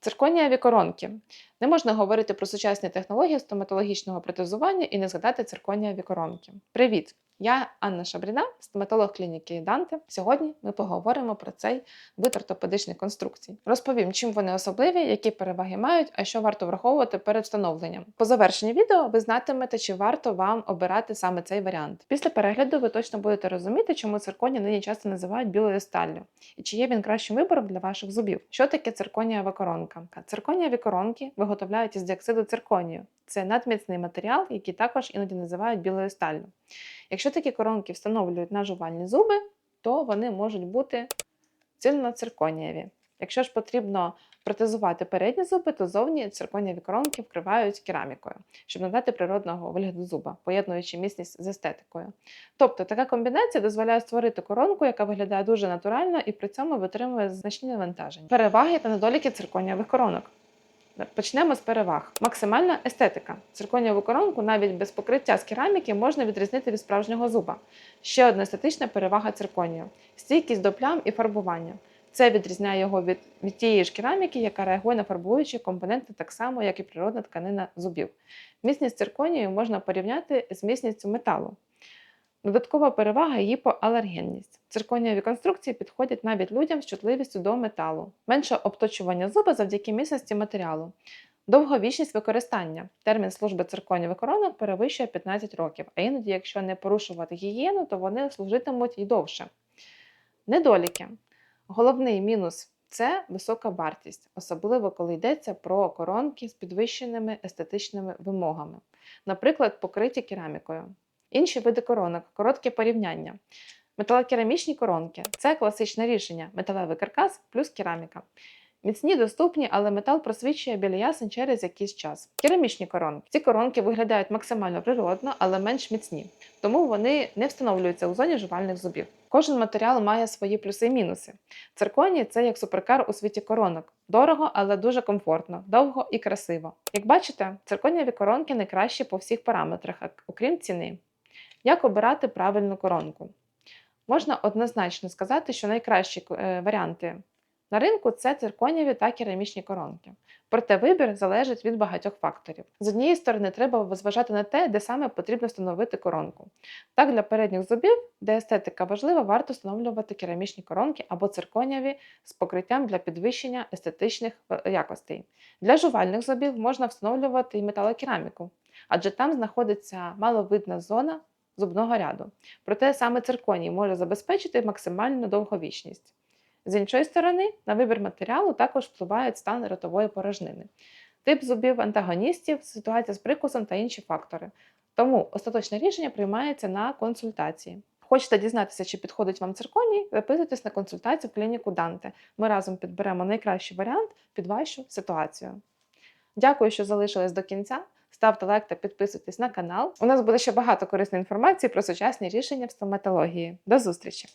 Цирконієві коронки. Не можна говорити про сучасні технології стоматологічного протезування і не згадати цирконія коронки. Привіт! Я Анна Шабріна, стоматолог клініки Данте. Сьогодні ми поговоримо про цей вид ортопедичних конструкцій. Розповім, чим вони особливі, які переваги мають, а що варто враховувати перед встановленням. По завершенні відео ви знатимете, чи варто вам обирати саме цей варіант. Після перегляду ви точно будете розуміти, чому цирконія нині часто називають білою сталлю і чи є він кращим вибором для ваших зубів. Що таке цирконієва коронка? Цирконієві коронки виготовляють із діоксиду цирконію. Це надміцний матеріал, який також іноді називають білою сталлю. Якщо такі коронки встановлюють на жувальні зуби, то вони можуть бути цільноцирконієві. Якщо ж потрібно протезувати передні зуби, то зовні цирконієві коронки вкривають керамікою, щоб надати природного вигляду зуба, поєднуючи міцність з естетикою. Тобто така комбінація дозволяє створити коронку, яка виглядає дуже натурально і при цьому витримує значні навантаження. Переваги та недоліки цирконієвих коронок. Почнемо з переваг. Максимальна естетика. Цирконієву коронку навіть без покриття з кераміки можна відрізнити від справжнього зуба. Ще одна естетична перевага цирконію стійкість до плям і фарбування. Це відрізняє його від, від тієї ж кераміки, яка реагує на фарбуючі компоненти так само, як і природна тканина зубів. Міцність цирконію можна порівняти з міцністю металу. Додаткова перевага гіпоалергенність. Цирконієві конструкції підходять навіть людям з чутливістю до металу, менше обточування зуба завдяки міцності матеріалу. Довговічність використання. Термін служби цирконієвих коронок перевищує 15 років, а іноді, якщо не порушувати гігієну, то вони служитимуть і довше. Недоліки. Головний мінус це висока вартість, особливо коли йдеться про коронки з підвищеними естетичними вимогами, наприклад, покриті керамікою. Інші види коронок коротке порівняння. Металокерамічні коронки це класичне рішення металевий каркас плюс кераміка. Міцні доступні, але метал просвічує біля ясен через якийсь час. Керамічні коронки. Ці коронки виглядають максимально природно, але менш міцні, тому вони не встановлюються у зоні жувальних зубів. Кожен матеріал має свої плюси і мінуси. Цирконій це як суперкар у світі коронок. Дорого, але дуже комфортно, довго і красиво. Як бачите, цирконієві коронки найкращі по всіх параметрах, окрім ціни. Як обирати правильну коронку? Можна однозначно сказати, що найкращі е, варіанти на ринку це цирконієві та керамічні коронки. Проте вибір залежить від багатьох факторів. З однієї сторони, треба зважати на те, де саме потрібно встановити коронку. Так, для передніх зубів, де естетика важлива, варто встановлювати керамічні коронки або цирконієві з покриттям для підвищення естетичних е, якостей. Для жувальних зубів можна встановлювати і металокераміку, адже там знаходиться маловидна зона зубного ряду. Проте саме цирконій може забезпечити максимальну довговічність. З іншої сторони, на вибір матеріалу також впливає стан ротової порожнини, тип зубів антагоністів, ситуація з прикусом та інші фактори. Тому остаточне рішення приймається на консультації. Хочете дізнатися, чи підходить вам цирконій, записуйтесь на консультацію в клініку Данте. Ми разом підберемо найкращий варіант під вашу ситуацію. Дякую, що залишились до кінця. Ставте лайк та підписуйтесь на канал. У нас буде ще багато корисної інформації про сучасні рішення в стоматології. До зустрічі!